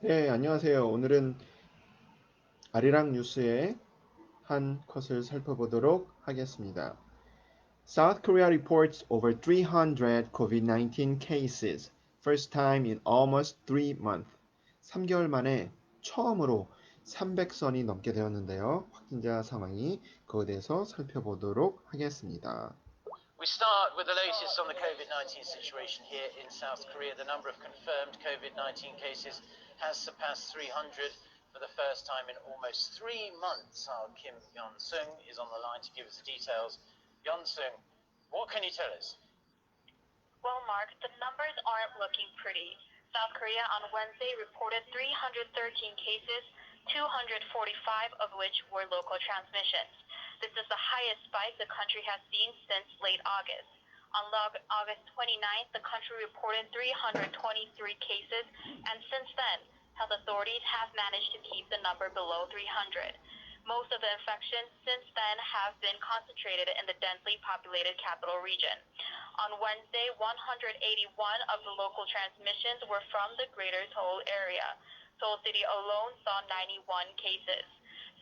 네, 안녕하세요. 오늘은 아리랑 뉴스의 한 컷을 살펴보도록 하겠습니다. South Korea reports over 300 COVID-19 cases, first time in almost 3 months. 3개월 만에 처음으로 300선이 넘게 되었는데요. 확진자 상황이 그거에 대해서 살펴보도록 하겠습니다. We start with the latest on the COVID 19 situation here in South Korea. The number of confirmed COVID 19 cases has surpassed 300 for the first time in almost three months. Our Kim Yon Sung is on the line to give us the details. Yon Sung, what can you tell us? Well, Mark, the numbers aren't looking pretty. South Korea on Wednesday reported 313 cases, 245 of which were local transmissions. This is the highest spike the country has seen since late August. On August 29th, the country reported 323 cases, and since then, health authorities have managed to keep the number below 300. Most of the infections since then have been concentrated in the densely populated capital region. On Wednesday, 181 of the local transmissions were from the greater Seoul area. Seoul City alone saw 91 cases.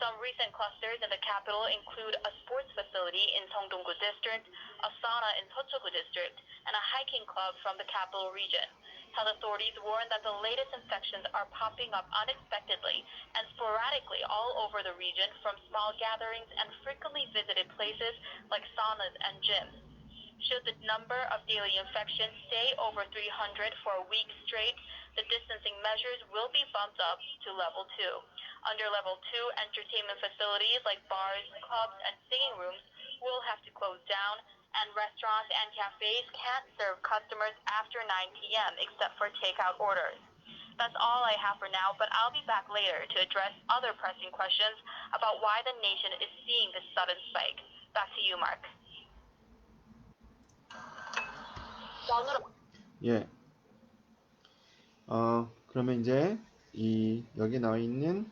Some recent clusters in the capital include a sports facility in Songdong-gu District, a sauna in Tochogu District, and a hiking club from the capital region. Health authorities warn that the latest infections are popping up unexpectedly and sporadically all over the region from small gatherings and frequently visited places like saunas and gyms. Should the number of daily infections stay over 300 for a week straight, the distancing measures will be bumped up to level 2. Under level 2, entertainment facilities like bars, clubs, and singing rooms will have to close down, and restaurants and cafes can't serve customers after 9 p.m. except for takeout orders. That's all I have for now, but I'll be back later to address other pressing questions about why the nation is seeing this sudden spike. Back to you, Mark. 예. 어, 그러면 이제 이 여기 나와 있는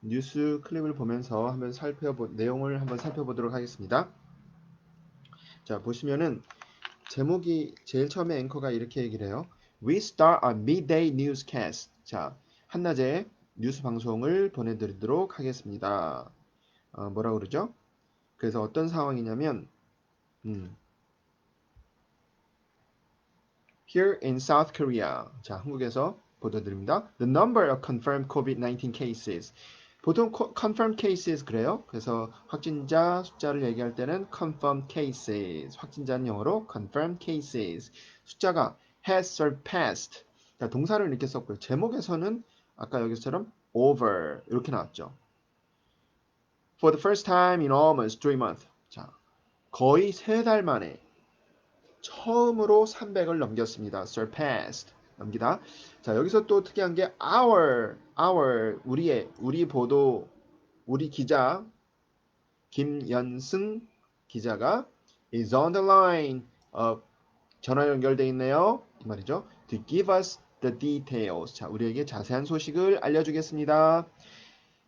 뉴스 클립을 보면서 한번 살펴보 내용을 한번 살펴보도록 하겠습니다. 자, 보시면은 제목이 제일 처음에 앵커가 이렇게 얘기를 해요. We start a midday newscast. 자, 한낮에 뉴스 방송을 보내드리도록 하겠습니다. 어, 뭐라 그러죠? 그래서 어떤 상황이냐면, 음, Here in South Korea. 자, 한국에서 보도드립니다. The number of confirmed COVID-19 cases. 보통 co- confirmed cases 그래요. 그래서 확진자 숫자를 얘기할 때는 confirmed cases. 확진자는 영어로 confirmed cases. 숫자가 has surpassed. 자, 동사를 이렇게 썼고요. 제목에서는 아까 여기서처럼 over 이렇게 나왔죠. For the first time in almost three months. 자, 거의 세 달 만에 처음으로 300을 넘겼습니다. surpassed. 넘기다. 자, 여기서 또 특이한 게 our, our, 우리의, 우리 보도, 우리 기자, 김연승 기자가 is on the line, 어, 전화 연결돼 있네요. 이 말이죠. To give us the details. 자, 우리에게 자세한 소식을 알려주겠습니다.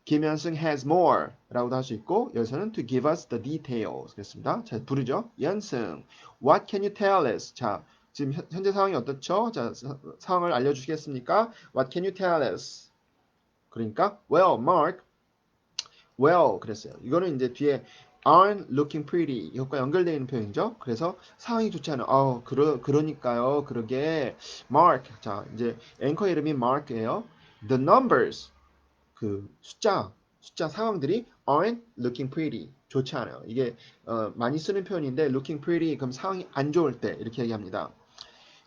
김현승 has more 라고도 할 수 있고 여기서는 to give us the details 그랬습니다. 자 부르죠. 연승 What can you tell us? 자 지금 현- 현재 상황이 어떻죠? 자 사- 상황을 알려주시겠습니까? What can you tell us? 그러니까 Well, Mark Well 그랬어요. 이거는 이제 뒤에 aren't looking pretty 이것과 연결되어 있는 표현이죠. 그래서 상황이 좋지 않아요. 어, 그러, 그러니까요. 그러게 Mark 자 이제 앵커 이름이 Mark예요. The numbers 그 숫자 숫자 상황들이 aren't looking pretty 좋지 않아요. 이게 어, 많이 쓰는 표현인데 looking pretty 그럼 상황이 안 좋을 때 이렇게 얘기합니다.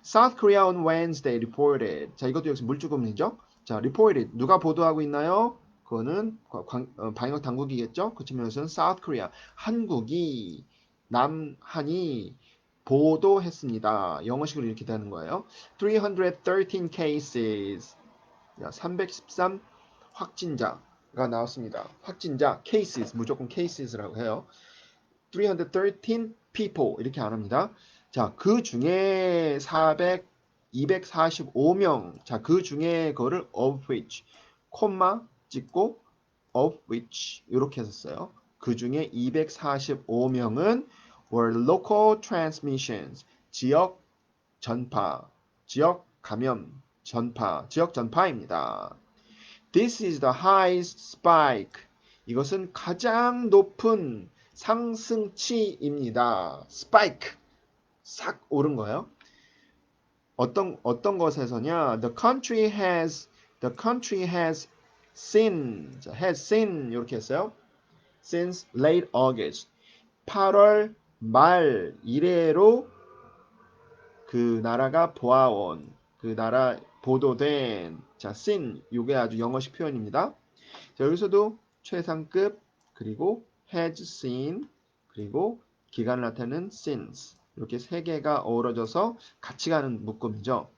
South Korea on Wednesday reported. 자 이것도 역시 물주금이죠. 자 reported 누가 보도하고 있나요? 그거는 과- 관- 어, 방역 당국이겠죠. 그 측면에서는 South Korea 한국이 남한이 보도했습니다. 영어식으로 이렇게 되는 거예요. 313 cases. 야, 313 확진자가 나왔습니다. 확진자 cases 무조건 cases라고 해요. 313 people 이렇게 안 합니다. 자, 그 중에 400 245명. 자, 그 중에 그거를 of which 콤마 찍고 of which 이렇게 했었어요. 그 중에 245명은 were local transmissions. 지역 전파, 지역 감염, 전파, 지역 전파입니다. This is the highest spike. 이것은 가장 높은 상승치입니다. spike. 싹 오른 거예요. 어떤 어떤 것에서냐? The country has the country has seen 자, has seen 이렇게 했어요. since late August 8월 말 이래로 그 나라가 보아온 그 나라 보도된 자 seen 이게 아주 영어식 표현입니다. 자 여기서도 최상급 그리고 has seen 그리고 기간을 나타내는 since 이렇게 세 개가 어우러져서 같이 가는 묶음이죠.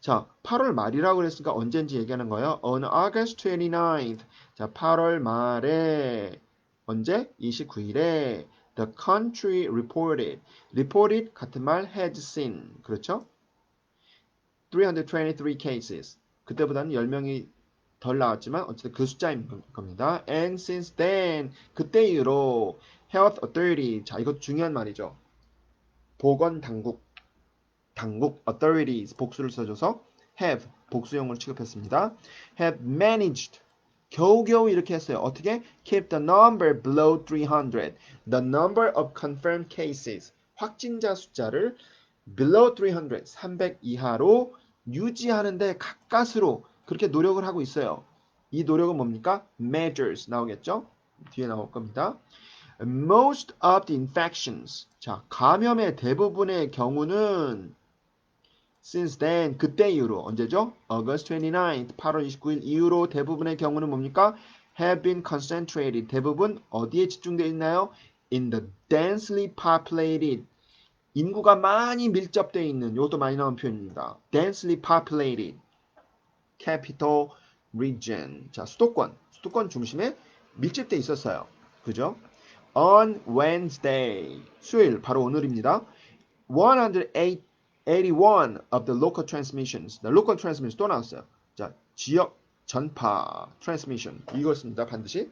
자, 8월 말이라고 그랬으니까 언젠지 얘기하는 거예요. On August 29th. 자, 8월 말에 언제? 29일에 the country reported. reported 같은 말 had seen. 그렇죠? 323 cases. 그때보다는 10명이 덜 나왔지만 어쨌든 그 숫자인 겁니다. And since then 그때 이후로 health authority 자 이것 중요한 말이죠. 보건 당국 당국 authorities 복수를 써줘서 have 복수형으로 취급했습니다. have managed 겨우겨우 이렇게 했어요. 어떻게? keep the number below 300. the number of confirmed cases 확진자 숫자를 below 300 300 이하로 유지하는데 가까스로 그렇게 노력을 하고 있어요. 이 노력은 뭡니까? measures 나오겠죠? 뒤에 나올 겁니다. Most of the infections. 자, 감염의 대부분의 경우는 since then 그때 이후로 언제죠? August 29th 8월 29일 이후로 대부분의 경우는 뭡니까? have been concentrated. 대부분 어디에 집중되어 있나요? in the densely populated 인구가 많이 밀접되어 있는 이것도 많이 나온 표현입니다. densely populated capital region. 자, 수도권. 수도권 중심에 밀집돼 있었어요. 그죠? On Wednesday. 수요일 바로 오늘입니다. 108 81 of the local transmissions. The local transmissions 또 나왔어요. 자, 지역 전파 transmission 이것입니다. 반드시.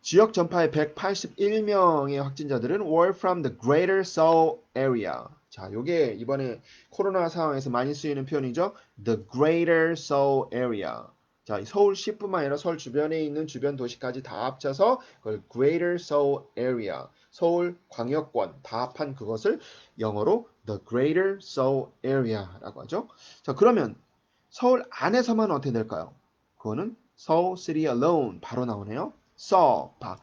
지역 전파의 181명의 확진자들은 were from the greater Seoul area. 자, 요게 이번에 코로나 상황에서 많이 쓰이는 표현이죠. The greater Seoul area. 자, 이 서울시뿐만 아니라 서울 주변에 있는 주변 도시까지 다 합쳐서 그걸 greater Seoul area. 서울 광역권 다 합한 그것을 영어로 the greater Seoul area라고 하죠. 자, 그러면 서울 안에서만 어떻게 될까요? 그거는 Seoul City alone 바로 나오네요. saw 봐.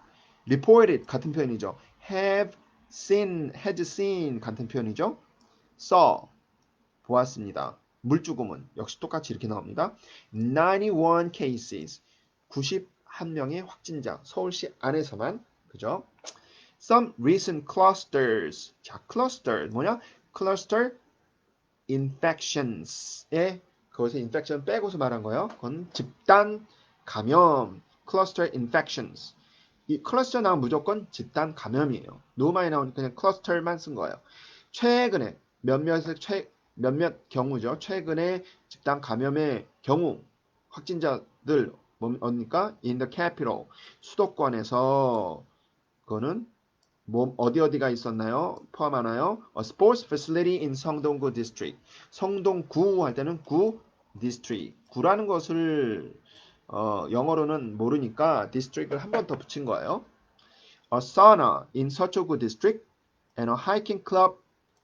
reported 같은 표현이죠. have seen, had seen 같은 표현이죠. saw 보았습니다. 물주구문 역시 똑같이 이렇게 나옵니다. 91 cases 91명의 확진자 서울시 안에서만 그죠? Some recent clusters 자 cluster 뭐냐? cluster infections에 그것의 infection 빼고서 말한 거예요. 그건 집단 감염 cluster infections 이 클러스터 나오면 무조건 집단 감염이에요. 많이 나오니까 그냥 클러스터만 쓴 거예요. 최근에 몇몇의 최, 몇몇 경우죠. 최근에 집단 감염의 경우 확진자들 뭡니까? In the capital 수도권에서 그거는 뭐 어디 어디가 있었나요? 포함하나요? A sports facility in 성동구 district. 성동구 할 때는 구 district. 구라는 것을 어, 영어로는 모르니까 district을 한 번 더 붙인 거예요. A sauna in 서초구 district and a hiking club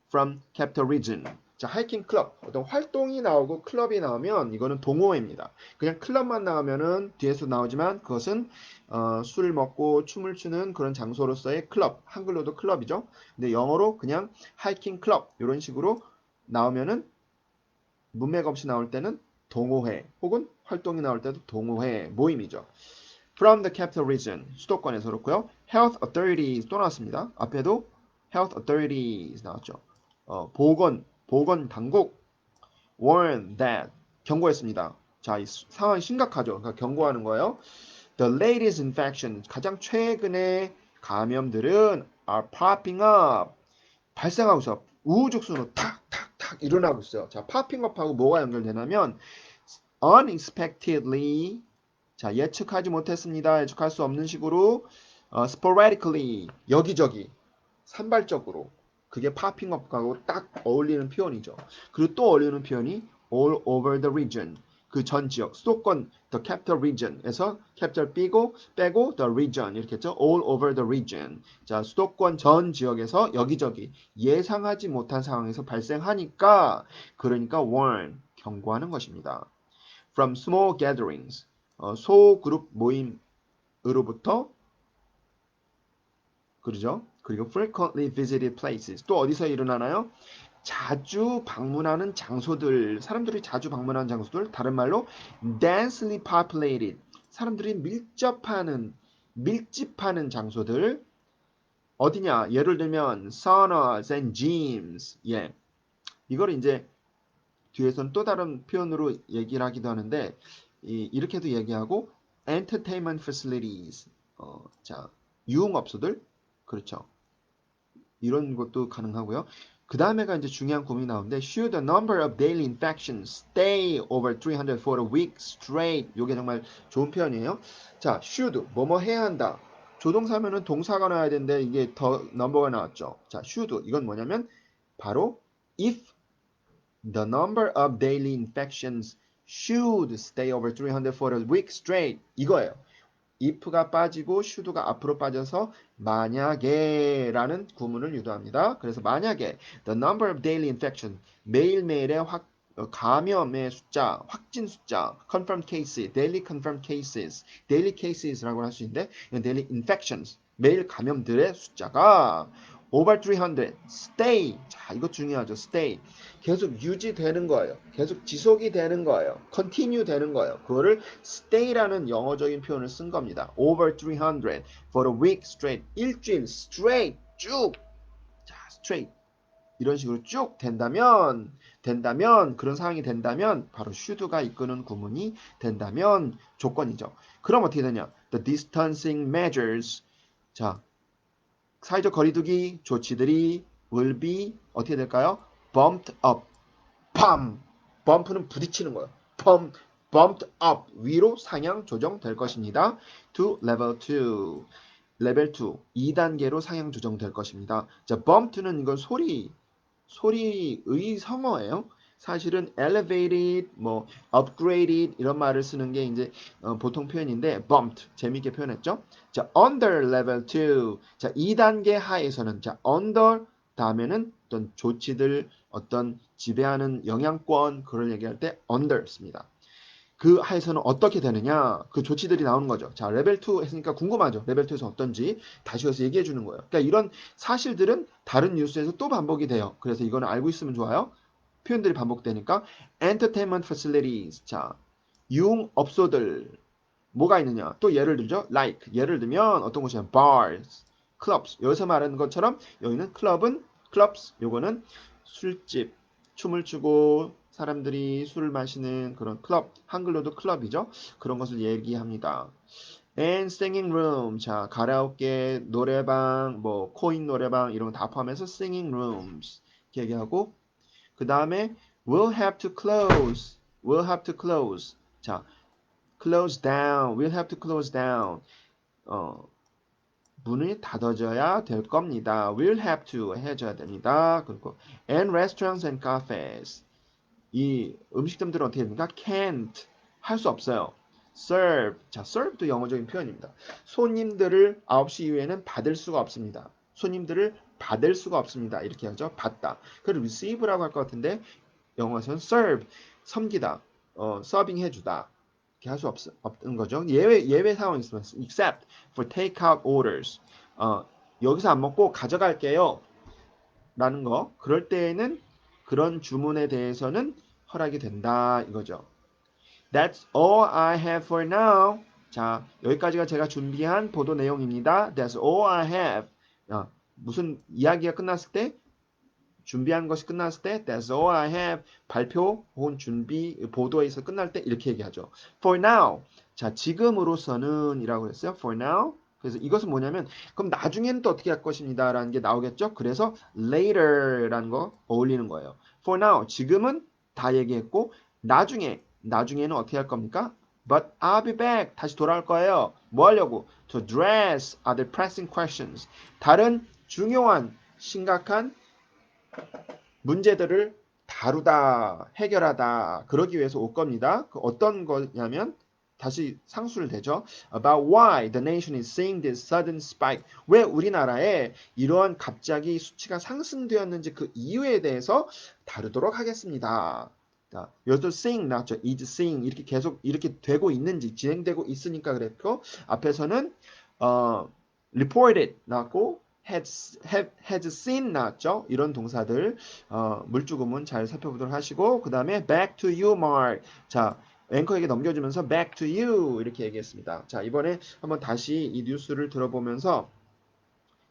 from capital region. 자, 하이킹 클럽. 어떤 활동이 나오고 클럽이 나오면 이거는 동호회입니다. 그냥 클럽만 나오면은 뒤에서 나오지만 그것은 어, 술 먹고 춤을 추는 그런 장소로서의 클럽. 한글로도 클럽이죠. 근데 영어로 그냥 하이킹 클럽 이런 식으로 나오면은 문맥 없이 나올 때는 동호회 혹은 활동이 나올 때도 동호회 모임이죠. From the capital region 수도권에서 그렇고요. Health authorities 또 나왔습니다. 앞에도 health authorities 나왔죠. 어, 보건 보건 당국 warn that 경고했습니다. 자, 이 수- 상황이 심각하죠. 그러니까 경고하는 거예요. The latest infection 가장 최근의 감염들은 are popping up 발생하고 있어. 우후죽순으로 탁탁탁 일어나고 있어요. 자, popping up하고 뭐가 연결되냐면 unexpectedly 자, 예측하지 못했습니다. 예측할 수 없는 식으로 어, sporadically 여기저기 산발적으로 그게 up하고 딱 어울리는 표현이죠. 그리고 또 어울리는 표현이 all over the region. 그 전 지역, 수도권 the capital region에서 capital 빼고 빼고 the region 이렇게 했죠. all over the region. 자, 수도권 전 지역에서 여기저기 예상하지 못한 상황에서 발생하니까 그러니까 warn 경고하는 것입니다. From small gatherings 어, 소그룹 모임으로부터 그러죠? 그리고 frequently visited places 또 어디서 일어나나요? 자주 방문하는 장소들, 사람들이 자주 방문하는 장소들, 다른 말로 densely populated, 사람들이 밀접하는, 밀집하는 장소들, 어디냐? 예를 들면 saunas and gyms, 예, 이걸 이제 뒤에서는 또 다른 표현으로 얘기를 하기도 하는데 이, 이렇게도 얘기하고 entertainment facilities, 어, 자 유흥업소들, 그렇죠? 이런 것도 가능하고요. 그 다음에가 이제 중요한 구문이 나오는데 should the number of daily infections stay over 300 for a week straight 이게 정말 좋은 표현이에요. 자, should 뭐뭐 해야 한다. 조동사면은 동사가 나와야 되는데 이게 더 넘버가 나왔죠. 자, should 이건 뭐냐면 바로 if the number of daily infections should stay over 300 for a week straight 이거예요. If가 빠지고 should가 앞으로 빠져서 만약에 라는 구문을 유도합니다. 그래서 만약에 the number of daily infection 매일매일의 확, 어, 감염의 숫자, 확진 숫자, confirmed cases, daily confirmed cases, daily cases라고 할 수 있는데 daily infections, 매일 감염들의 숫자가 over 300, stay. 자, 이거 중요하죠. stay. 계속 유지되는 거예요. 계속 지속이 되는 거예요. continue 되는 거예요. 그거를 stay라는 영어적인 표현을 쓴 겁니다. over 300 for a week straight. 일주일 straight 쭉. 자, straight. 이런 식으로 쭉 된다면 된다면 그런 상황이 된다면 바로 should가 이끄는 구문이 된다면 조건이죠. 그럼 어떻게 되냐? The distancing measures. 자, 사회적 거리두기 조치들이 will be 어떻게 될까요? bumped up. 팜. bum프는 부딪히는 거예요. bump, bumped up. 위로 상향 조정될 것입니다. to level 2. 레벨 2. 2단계로 상향 조정될 것입니다. 자, bumped는 이건 소리, 소리의 성어예요. 사실은 elevated, 뭐 upgraded 이런 말을 쓰는 게 이제 어, 보통 표현인데 bumped 재밌게 표현했죠. 자, under level 2. 자, 2단계 하에서는 자, under 다음에는 어떤 조치들, 어떤 지배하는 영향권 그걸 얘기할 때 under 씁니다. 그 하에서는 어떻게 되느냐? 그 조치들이 나오는 거죠. 자, 레벨 2 했으니까 궁금하죠. 레벨 2에서 어떤지 다시 와서 얘기해 주는 거예요. 그러니까 이런 사실들은 다른 뉴스에서 또 반복이 돼요. 그래서 이거는 알고 있으면 좋아요. 표현들이 반복되니까 entertainment facilities. 자, 유흥업소들 뭐가 있느냐? 또 예를 들죠. like 예를 들면 어떤 곳이냐? bars, clubs. 여기서 말하는 것처럼 여기는 클럽은 clubs. 요거는 술집, 춤을 추고 사람들이 술을 마시는 그런 클럽. 한글로도 클럽이죠. 그런 것을 얘기합니다. and singing room. 자, 가라오케, 노래방, 뭐 코인 노래방 이런 거 다 포함해서 singing rooms. 얘기하고 그 다음에 will have to close. will have to close. 자, close down. will have to close down. 어, 문이 닫아져야 될 겁니다. will have to 해줘야 됩니다. 그리고 and restaurants and cafes. 이 음식점들은 어떻게 됩니까? can't 할 수 없어요. serve. 자, serve도 영어적인 표현입니다. 손님들을 9시 이후에는 받을 수가 없습니다. 손님들을 받을 수가 없습니다. 이렇게 하죠. 받다. 그리고 receive라고 할 것 같은데 영어에서는 serve, 섬기다, 어, 서빙 해주다. 이렇게 할 수 없는 거죠. 예외 예외 상황이 있으면 except for takeout orders. 어, 여기서 안 먹고 가져갈게요. 라는 거. 그럴 때에는 그런 주문에 대해서는 허락이 된다 이거죠. That's all I have for now. 자, 여기까지가 제가 준비한 보도 내용입니다. That's all I have. 어, 무슨 이야기가 끝났을 때 준비한 것이 끝났을 때 That's all I have 발표 혹은 준비 보도에서 끝날 때 이렇게 얘기하죠. For now 자 지금으로서는 이라고 했어요. For now 그래서 이것은 뭐냐면 그럼 나중에는 또 어떻게 할 것입니다 라는 게 나오겠죠. 그래서 later라는 거 어울리는 거예요. For now 지금은 다 얘기했고 나중에 나중에는 어떻게 할 겁니까? But I'll be back. 다시 돌아올 거예요. 뭐 하려고? To address other pressing questions. 다른 중요한 심각한 문제들을 다루다, 해결하다, 그러기 위해서 올 겁니다. 그 어떤 거냐면 다시 상수를 대죠. About why the nation is seeing this sudden spike. 왜 우리나라에 이러한 갑자기 수치가 상승되었는지 그 이유에 대해서 다루도록 하겠습니다. 자, 여기서 seeing 나왔죠. is seeing 이렇게 계속 이렇게 되고 있는지 진행되고 있으니까 그랬고 앞에서는 어, reported 나왔고 had, have, had seen 나왔죠. 이런 동사들 어, 물주구문 잘 살펴보도록 하시고 그 다음에 back to you, Mark. 자, 앵커에게 넘겨주면서 back to you 이렇게 얘기했습니다. 자, 이번에 한번 다시 이 뉴스를 들어보면서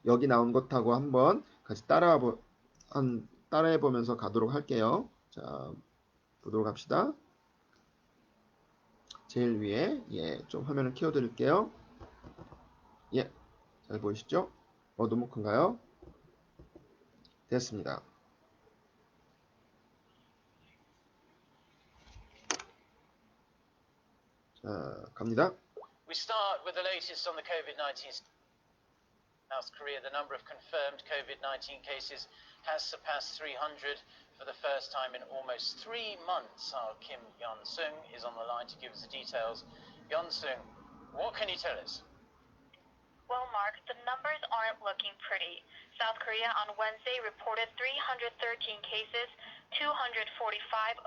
여기 나온 것하고 한번 같이 따라 한 따라해 보면서 가도록 할게요. 자, 보도록 합시다. 제일 위에 예, 좀 화면을 키워 드릴게요. 예. 잘 보이시죠? 어, 너무 큰가요? 됐습니다. 자, 갑니다. We start with the latest on the COVID 19 South Korea. The number of confirmed COVID 19 cases has surpassed 300 for the first time in almost three months. Our Kim Yeon Sung is on the line to give us the details. Yeon Sung, what can you tell us? Well, Mark, the numbers aren't looking pretty. South Korea on Wednesday reported 313 cases, 245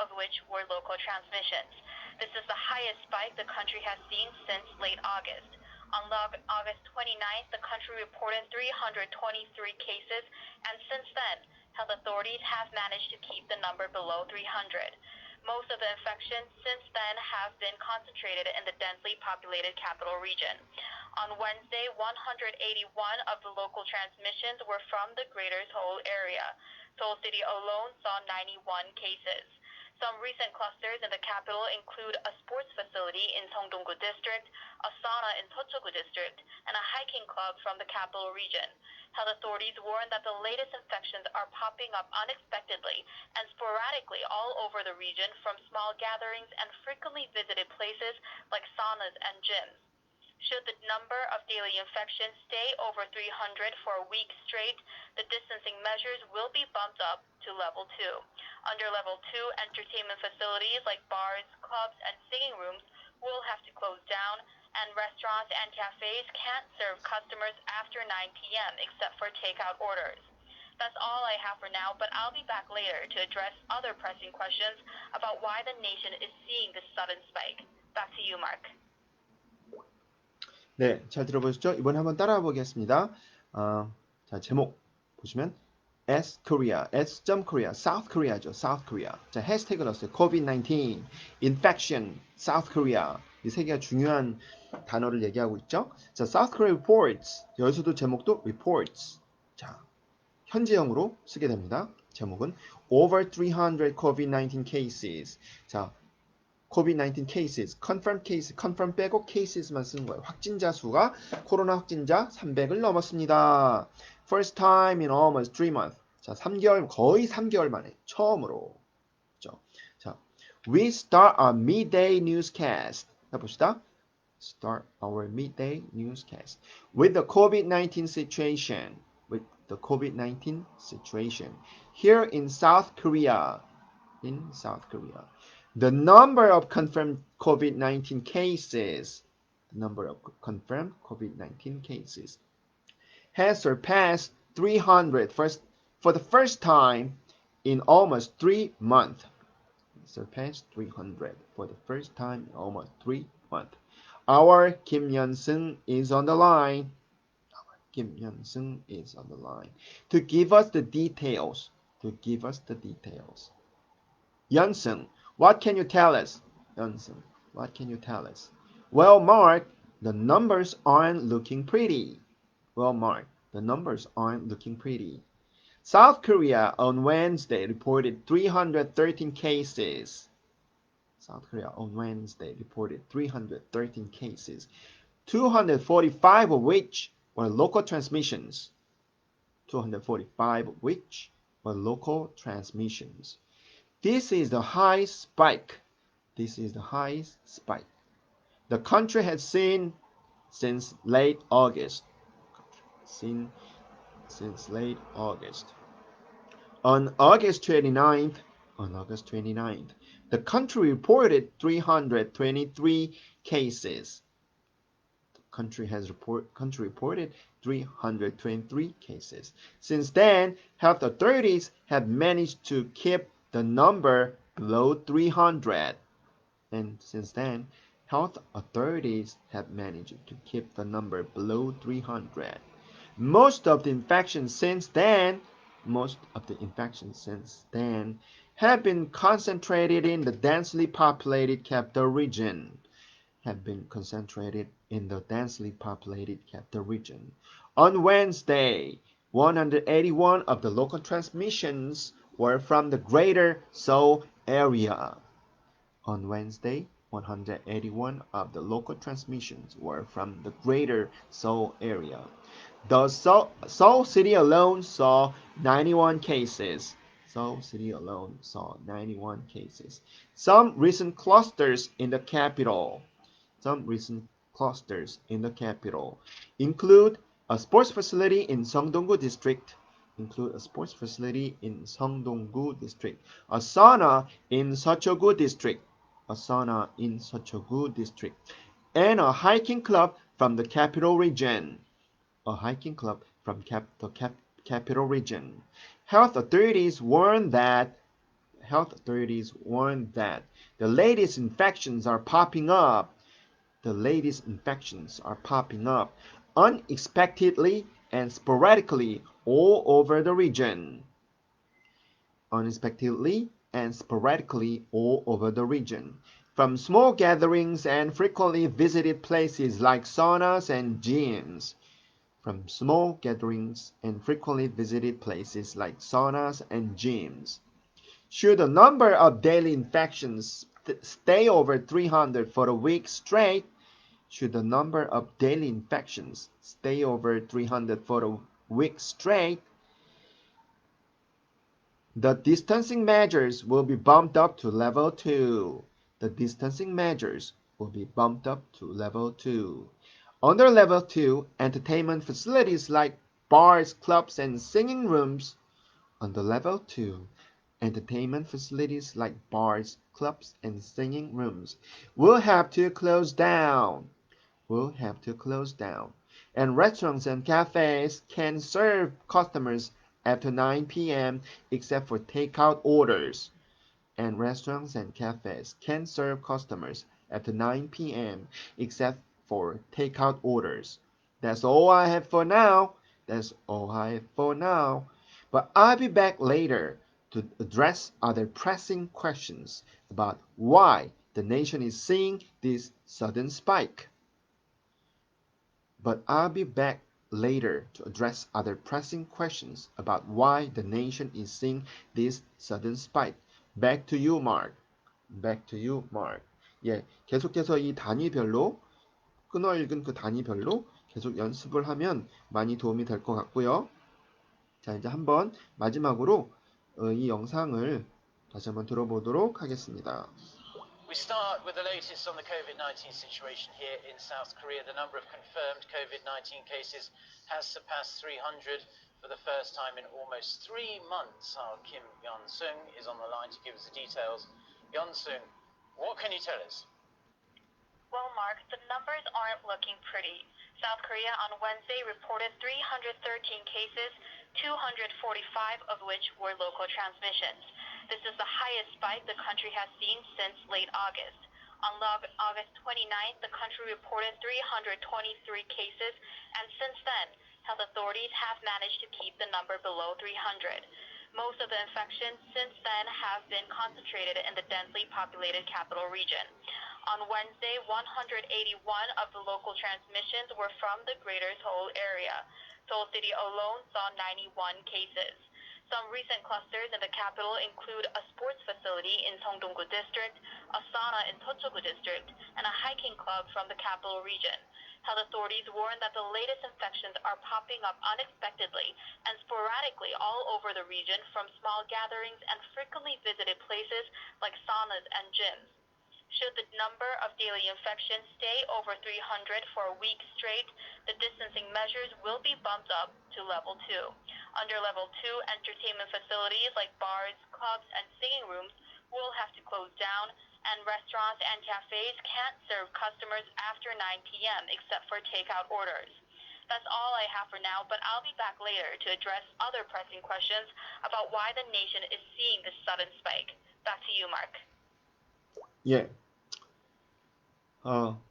of which were local transmissions. This is the highest spike the country has seen since late August. On August 29th, the country reported 323 cases, and since then, health authorities have managed to keep the number below 300. Most of the infections since then have been concentrated in the densely populated capital region. On Wednesday, 181 of the local transmissions were from the greater Seoul area. Seoul City alone saw 91 cases. Some recent clusters in the capital include a sports facility in Songdong-gu District, a sauna in Tochoggu District, and a hiking club from the capital region. Health authorities warn that the latest infections are popping up unexpectedly and sporadically all over the region from small gatherings and frequently visited places like saunas and gyms. Should the number of daily infections stay over 300 for a week straight, the distancing measures will be bumped up to level 2. Under level 2, entertainment facilities like bars, clubs, and singing rooms will have to close down, and restaurants and cafes can't serve customers after 9 p.m. except for takeout orders. That's all I have for now, but I'll be back later to address other pressing questions about why the nation is seeing this sudden spike. Back to you, Mark. 네, 잘 들어보셨죠? 이번에 한번 따라해 보겠습니다. 어, 자, 제목 보시면 S Korea, S Korea, South Korea죠. South Korea. 자, 해시태그 넣었어요. COVID-19, infection, South Korea. 이 세 개가 중요한 단어를 얘기하고 있죠. 자, South Korea reports. 여기서도 제목도 reports. 자, 현재형으로 쓰게 됩니다. 제목은 over 300 COVID-19 cases. 자, COVID-19 cases, confirmed case, confirm 빼고 cases만 쓰는 거예요. 확진자 수가 코로나 확진자 300을 넘었습니다. First time in almost 3 months. 자, 3개월 거의 3개월 만에 처음으로. 그죠? 자, we start our midday newscast. 해봅시다. Start our midday newscast with the COVID-19 situation. With the COVID-19 situation here in South Korea. In South Korea. The number of confirmed COVID-19 cases, number of confirmed COVID-19 cases has surpassed 300 first, for the first time in almost three months. Surpassed 300 for the first time in almost three months. Our Kim Yeon-sung is on the line. Our Kim Yeon-sung is on the line to give us the details. To give us the details. Yeon-sung, what can you tell us? Yeon-sung, what can you tell us? Well, Mark, the numbers aren't looking pretty. Well, Mark, the numbers aren't looking pretty. South Korea on Wednesday reported 313 cases. South Korea on Wednesday reported 313 cases, 245 of which were local transmissions. 245 of which were local transmissions. This is the highest spike. This is the highest spike the country has seen since late August. Seen since late August. On August 29th, on August 29th. The country reported 323 cases. The country has report country reported 323 cases. Since then, health authorities have managed to keep the number below 300. And since then, health authorities have managed to keep the number below 300. Most of the infections since then, most of the infections since then have been concentrated in the densely populated capital region. Have been concentrated in the densely populated capital region. On Wednesday, 181 of the local transmissions were from the greater Seoul area. On Wednesday, 181 of the local transmissions were from the greater Seoul area. The Seoul, Seoul city alone saw 91 cases. Seoul city alone saw 91 cases. Some recent clusters in the capital. Some recent clusters in the capital include a sports facility in Seongdong-gu district, include a sports facility in Seongdong-gu district, a sauna in Seocho-gu district, a sauna in Seocho-gu district, and a hiking club from the capital region, a hiking club from cap- the cap- capital region. Health authorities warn that health authorities warn that the latest infections are popping up. The latest infections are popping up unexpectedly and sporadically all over the region. Unexpectedly and sporadically all over the region. From small gatherings and frequently visited places like saunas and gyms. From small gatherings and frequently visited places like saunas and gyms. Should the number of daily infections st- stay over 300 for a week straight, should the number of daily infections stay over 300 for a week straight, the distancing measures will be bumped up to level 2. The distancing measures will be bumped up to level 2. Under level 2, entertainment facilities like bars, clubs, and singing rooms. Under level 2, entertainment facilities like bars, clubs, and singing rooms will have to close down. Will have to close down. And restaurants and cafes can serve customers after 9 p.m. except for takeout orders. And restaurants and cafes can serve customers after 9 p.m. except for takeout orders. That's all I have for now. That's all I have for now. But I'll be back later to address other pressing questions about why the nation is seeing this sudden spike. But I'll be back later to address other pressing questions about why the nation is seeing this sudden spike. Back to you, Mark. Back to you, Mark. 예, 계속해서 이 단위별로 끊어 읽은 그 단위별로 계속 연습을 하면 많이 도움이 될 것 같고요. 자, 이제 한번 마지막으로 어, 이 영상을 다시 한번 들어보도록 하겠습니다. We start with the latest on the COVID 19 situation here in South Korea. The number of confirmed COVID 19 cases has surpassed 300 for the first time in almost three months. Our Kim Yeon Sung is on the line to give us the details. Yeon Sung, what can you tell us? Well, Mark, the numbers aren't looking pretty. South Korea on Wednesday reported 313 cases, 245 of which were local transmissions. This is the highest spike the country has seen since late August. On August 29th, the country reported 323 cases, and since then, health authorities have managed to keep the number below 300. Most of the infections since then have been concentrated in the densely populated capital region. On Wednesday, 181 of the local transmissions were from the greater Seoul area. Seoul City alone saw 91 cases. Some recent clusters in the capital include a sports facility in Seongdong-gu district, a sauna in Seocho-gu district, and a hiking club from the capital region. Health authorities warn that the latest infections are popping up unexpectedly and sporadically all over the region from small gatherings and frequently visited places like saunas and gyms. Should the number of daily infections stay over 300 for a week straight, the distancing measures will be bumped up to level 2. Under level 2, entertainment facilities like bars, clubs, and singing rooms will have to close down, and restaurants and cafes can't serve customers after 9 p.m. except for takeout orders. That's all I have for now, but I'll be back later to address other pressing questions about why the nation is seeing this sudden spike. Back to you, Mark. 예. 어,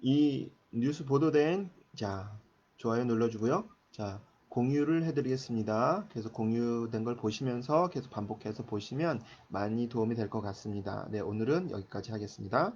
이 뉴스 보도된, 자, 좋아요 눌러주고요. 자, 공유를 해드리겠습니다. 계속 공유된 걸 보시면서 계속 반복해서 보시면 많이 도움이 될 것 같습니다. 네, 오늘은 여기까지 하겠습니다.